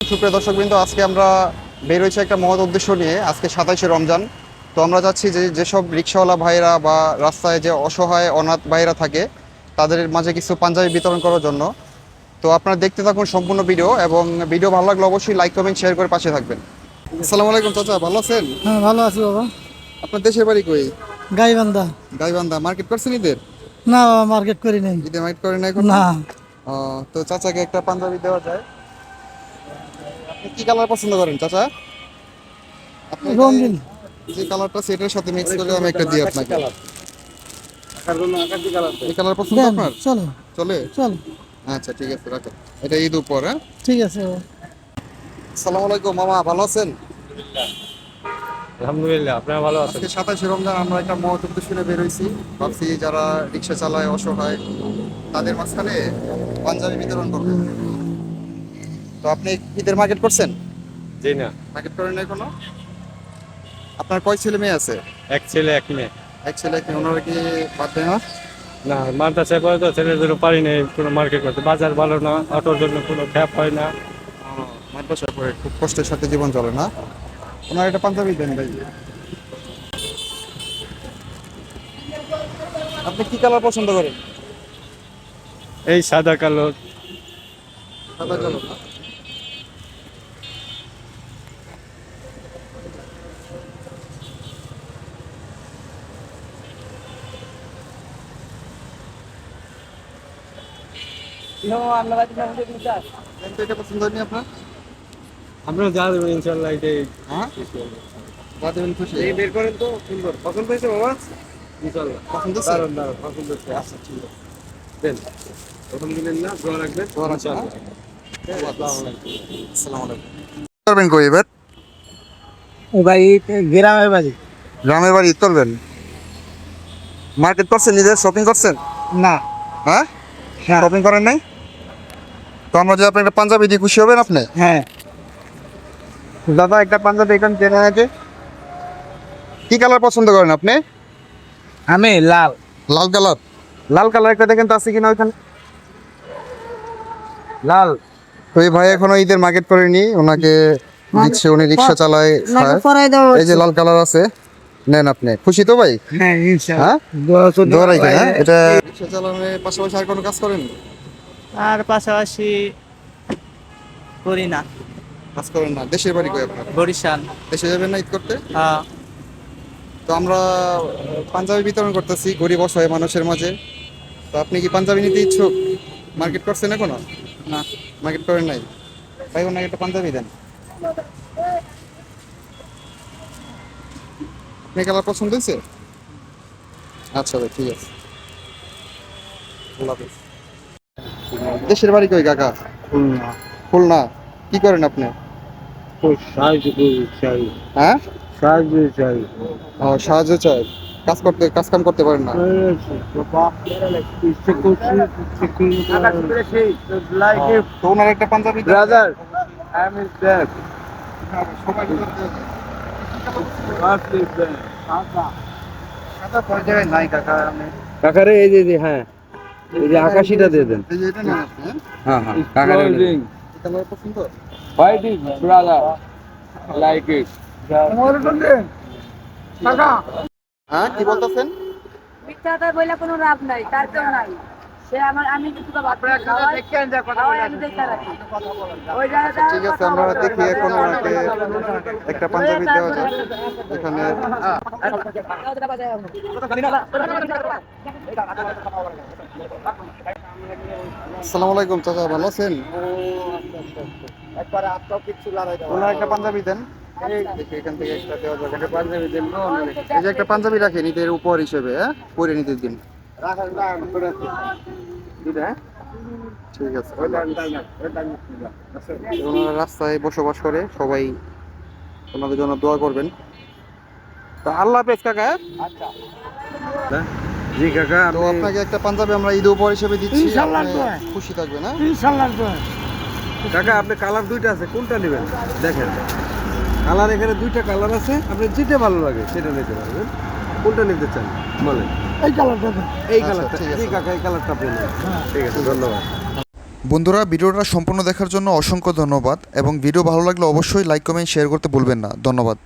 সুপ্রিয় দর্শকবৃন্দ আজকে আমরা বের হয়েছি একটা মহৎ উদ্দেশ্য নিয়ে। আজকে সাতাইশে রমজান। তো আমরা চাচ্ছি যে যেসব রিক্সাওয়ালা ভাইরা বা রাস্তায় যে অসহায় অনাথ ভাইরা থাকে তাদের মাঝে কিছু পাঞ্জাবি বিতরণ করার জন্য। তো আপনারা দেখতে থাকুন সম্পূর্ণ ভিডিও এবং ভিডিও ভালো লাগলে অবশ্যই লাইক কমেন্ট শেয়ার করে পাশে থাকবেন। আসসালামু আলাইকুম চাচা ভালো আছেন? হ্যাঁ ভালো আছি বাবা। আপনার দেশের বাড়ি কই? গাইবান্ধা। গাইবান্ধা। মার্কেট করছেন ঈদের? না মার্কেট করি নাই। ঈদে মার্কেট করি নাই না। তো চাচাকে একটা পাঞ্জাবি দেওয়া যায়। আপনি কি কালার পছন্দ করেন চাচা? আপনি রঙিন। যে কালারটা সেটার সাথে মিক্স করে আমি একটা দিই আপনাকে। এই কালার পছন্দ আপনার? চলো। চলে? চলো। আচ্ছা ঠিক আছে রাখো। এটা ঈদ উপর হ্যাঁ? ঠিক আছে আসসালামু আলাইকুম মামা ভালো আছেন? আলহামদুলিল্লাহ আপনারা ভালো আছেন? আজকে সাতাশে রমজান আমরা একটা মহৎ উদ্দেশ্যে বের হয়েছি। ভাবছি যারা রিক্সা চালায় অসহায় তাদের মাঝখানে পাঞ্জাবি বিতরণ করব। তো আপনি ঈদের মার্কেট করছেন? জি না। মার্কেট করেন নাই কোনো আপনার কয় ছেলে মেয়ে আছে? এক ছেলে এক মেয়ে। এক ছেলে এক মেয়ে। ওনারা কি বাদ দেয় না? না মাদ্রাসায় পড়ে তো ছেলের জন্য পারি নাই কোনো মার্কেট করতে। বাজার ভালো না অটোর জন্য কোনো খ্যাপ হয় না। মাদ্রাসা পড়ে খুব কষ্টের সাথে জীবন চলে না? ওনার একটা পাঞ্জাবি দেন ভাই। আপনি কি কালার পছন্দ করেন? এই সাদা কালো। সাদা কালো না তো এটা পছন্দ হয়নি আপনার আপনারা যা দেবেন ইনশাল্লাহ এটাই হ্যাঁ? যা দেবেন খুশি। বের করেন তো সুন্দর পছন্দ হয়েছে বাবা? ইনশাল্লাহ পছন্দ দারুণ পছন্দ হচ্ছে আচ্ছা ঠিক আছে। দেন। প্রথম দিলেন না দোয়া রাখবেন। দোয়া রাখবেন। আসসালামু আলাইকুম। করবেন কই এবার? ভাই গ্রামের বাড়ি। গ্রামের বাড়ি করবেন মার্কেট করছেন নিজের শপিং করছেন? না। হ্যাঁ? হ্যাঁ। শপিং করেন নাই? তো আমরা আপনি একটা পাঞ্জাবি দিয়ে খুশি হবেন আপনি? হ্যাঁ। দাদা একটা পাঞ্জাবি এখানে চেনে আছে কি কালার পছন্দ করেন আপনি? আমি লাল। লাল কালার? লাল কালার একটা দেখেন তো আছে কিনা ওইখানে। লাল। তো এই ভাই এখনও ঈদের মার্কেট করেনি ওনাকে দিচ্ছে উনি রিক্সা চালায় এই যে লাল কালার আছে নেন আপনি। খুশি তো ভাই? হ্যাঁ ইনশাআল্লাহ। হ্যাঁ? দোয়া রাখেন হ্যাঁ। এটা রিক্সা চালানোর পাশাপাশি আর কোনো কাজ করেন? আর পাশাপাশি করি না কাজ করেন না। দেশের বাড়ি কই আপনার? বরিশাল। দেশে যাবেন না ঈদ করতে? হ্যাঁ। তো আমরা পাঞ্জাবি বিতরণ করতেছি গরিব অসহায় মানুষের মাঝে। তো আপনি কি পাঞ্জাবি নিতে ইচ্ছুক? মার্কেট করছেন এখনও? না। মার্কেট করেন নাই? ভাই ওনাকে একটা পাঞ্জাবি দেন। আপনি কালার পছন্দ হয়েছে? আচ্ছা ভাই ঠিক আছে। আল্লাহ হাফেজ। দেশের বাড়ি কই কাকা? খুলনা। কি করেন আপনি? সাহায্য করি চাই। হ্যাঁ? সাহায্য চাই। ও সাহায্য চাই। কাজ করতে কাজ কাম করতে পারেন না? তো ওনার একটা Punjabi. Brother. I am is back সবাই কাকারে এই যে, হ্যাঁ। এই যে আকাশিটা দিয়ে দেন। এই যে এটা নেন আপনি, হ্যাঁ? হ্যাঁ হ্যাঁ colour white is brother like it হ্যাঁ কি বলতেছেন মিথ্যা কথা বলে কোনো লাভ নাই তার কেউ নাই। সে আমার আমি কিছু ভাত খাওয়াই আমি দেখতে রাখি। ওই জায়গাটা ঠিক আছে আমরা দেখি এখন ওনাকে একটা পাঞ্জাবি দেওয়া যায় এখানে আসসালামু আলাইকুম চাচা ভালো আছেন? ওনার একটা পাঞ্জাবি দেন। দেখি এখান থেকে একটা দেওয়া যাবে পাঞ্জাবি দেন এই যে একটা পাঞ্জাবি রাখেন ঈদের উপহার হিসেবে হ্যাঁ? পরে নিতে দিন? ঠিক আছে ওনারা রাস্তায় বসবাস করে সবাই ওনাদের জন্য দোয়া করবেন। তো আল্লাহ হাফেজ কাকা হ্যাঁ? জি কাকা তো আপনাকে একটা পাঞ্জাবি আমরা ঈদ উপহার হিসেবে দিচ্ছি খুশি থাকবেন হ্যাঁ? ইনশাআল্লাহ কাকা আপনি কালার দুইটা আছে কোনটা নেবেন? দেখেন। কালার এখানে দুইটা কালার আছে আপনি যেটা ভালো লাগে সেটা নিতে পারবেন। কোনটা নিতে চান? বলেন। এই কালারটা এই আচ্ছা, কালারটা ঠিক আছে। এই কালারটা আপনি ঠিক আছে ধন্যবাদ। বন্ধুরা ভিডিওটা সম্পূর্ণ দেখার জন্য অসংখ্য ধন্যবাদ এবং ভিডিও ভালো লাগলে অবশ্যই লাইক কমেন্ট শেয়ার করতে ভুলবেন না। ধন্যবাদ।